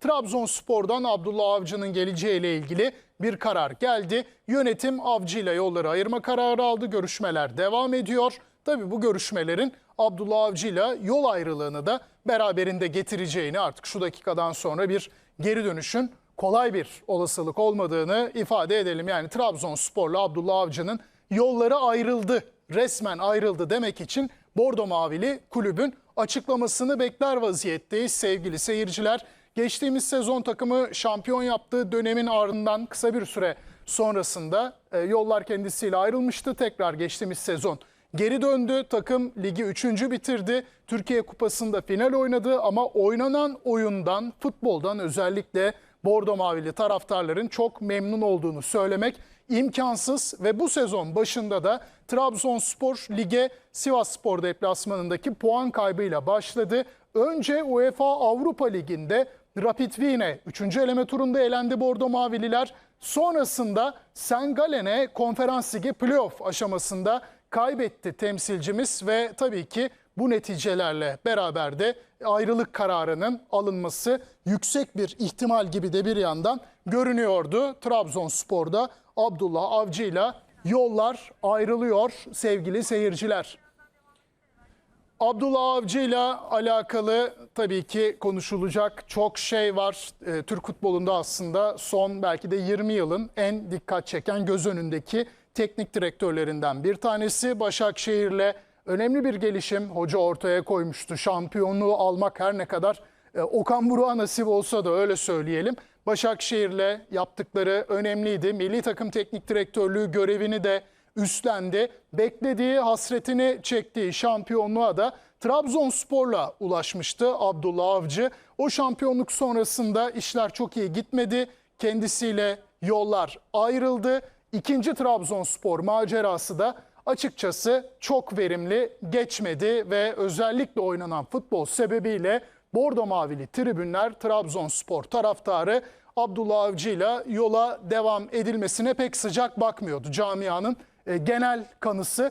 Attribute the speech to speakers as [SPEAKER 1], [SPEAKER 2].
[SPEAKER 1] Trabzonspor'dan Abdullah Avcı'nın geleceğiyle ilgili bir karar geldi. Yönetim Avcı ile yolları ayırma kararı aldı. Görüşmeler devam ediyor. Tabii bu görüşmelerin Abdullah Avcı ile yol ayrılığını da beraberinde getireceğini artık şu dakikadan sonra bir geri dönüşün kolay bir olasılık olmadığını ifade edelim. Yani Trabzonspor'la Abdullah Avcı'nın yolları ayrıldı, resmen ayrıldı demek için Bordo Mavili kulübün açıklamasını bekler vaziyetteyiz sevgili seyirciler. Geçtiğimiz sezon takımı şampiyon yaptığı dönemin ardından kısa bir süre sonrasında e, yollar kendisiyle ayrılmıştı. Tekrar geçtiğimiz sezon geri döndü. Takım ligi 3. bitirdi. Türkiye Kupası'nda final oynadı ama oynanan oyundan, futboldan özellikle Bordo Mavili taraftarların çok memnun olduğunu söylemek imkansız ve bu sezon başında da Trabzonspor lige Sivasspor deplasmanındaki puan kaybıyla başladı. Önce UEFA Avrupa Ligi'nde Rapid Wien'e 3. eleme turunda elendi Bordo Mavililer. Sonrasında Sengalen'e Konferans Ligi playoff aşamasında kaybetti temsilcimiz ve tabii ki bu neticelerle beraber de ayrılık kararının alınması yüksek bir ihtimal gibi de bir yandan görünüyordu. Trabzonspor'da Abdullah Avcı'yla yollar ayrılıyor sevgili seyirciler. Abdullah Avcı ile alakalı tabii ki konuşulacak çok şey var. Ee, Türk futbolunda aslında son belki de 20 yılın en dikkat çeken göz önündeki teknik direktörlerinden bir tanesi. Başakşehir'le önemli bir gelişim hoca ortaya koymuştu. Şampiyonluğu almak her ne kadar e, Okan Buruk'a nasip olsa da öyle söyleyelim. Başakşehir'le yaptıkları önemliydi. Milli takım teknik direktörlüğü görevini de üstlendi. Beklediği, hasretini çektiği şampiyonluğa da Trabzonspor'la ulaşmıştı Abdullah Avcı. O şampiyonluk sonrasında işler çok iyi gitmedi. Kendisiyle yollar ayrıldı. İkinci Trabzonspor macerası da açıkçası çok verimli geçmedi ve özellikle oynanan futbol sebebiyle Bordo Mavili tribünler Trabzonspor taraftarı Abdullah Avcı ile yola devam edilmesine pek sıcak bakmıyordu. Camianın genel kanısı